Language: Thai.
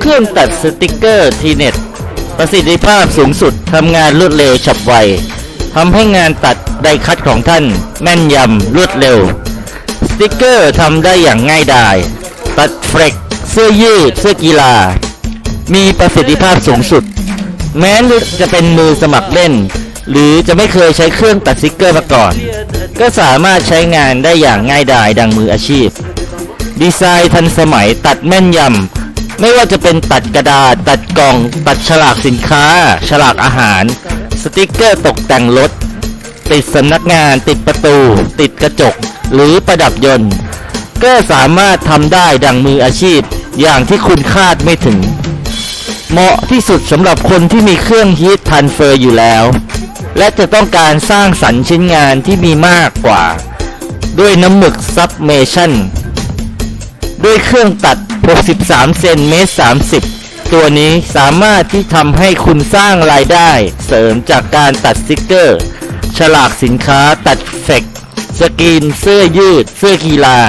เครื่องตัดสติกเกอร์ทีเน็ต ประสิทธิภาพสูงสุดทำงานรวดเร็วฉับไวทำให้งานตัดไดคัดของท่าน แม่นยำรวดเร็ว สติกเกอร์ทำได้อย่างง่ายดาย ตัดเฟรกเสื้อยืดเสื้อกีฬา มีประสิทธิภาพสูงสุด แม้จะเป็นมือสมัครเล่น หรือจะไม่เคยใช้เครื่องตัดสติกเกอร์มาก่อน ก็สามารถใช้งานได้อย่างง่ายดายดังมืออาชีพ ดีไซน์ทันสมัยตัดแม่นยำ ไม่ว่าจะเป็นตัดกระดาษ ตัดกล่อง ตัดฉลากสินค้า ฉลากอาหาร สติกเกอร์ตกแต่งรถ ติดสำนักงาน ติดประตู ติดกระจก หรือประดับยนต์ ก็สามารถทำได้ดังมืออาชีพ อย่างที่คุณคาดไม่ถึง เหมาะที่สุดสำหรับคนที่มีเครื่องฮีททันเฟอร์อยู่แล้ว และจะต้องการสร้างสรรค์ชิ้นงานที่มีมากกว่า ด้วยน้ำหมึกซับเมชั่น ด้วยเครื่องตัด 63 เซนเมตร 30 ตัวนี้สามารถที่ทำให้คุณสร้างรายได้เสริมจากการตัดสติกเกอร์ ฉลากสินค้าตัดเฟกสกรีนเสื้อยืด เสื้อกีฬา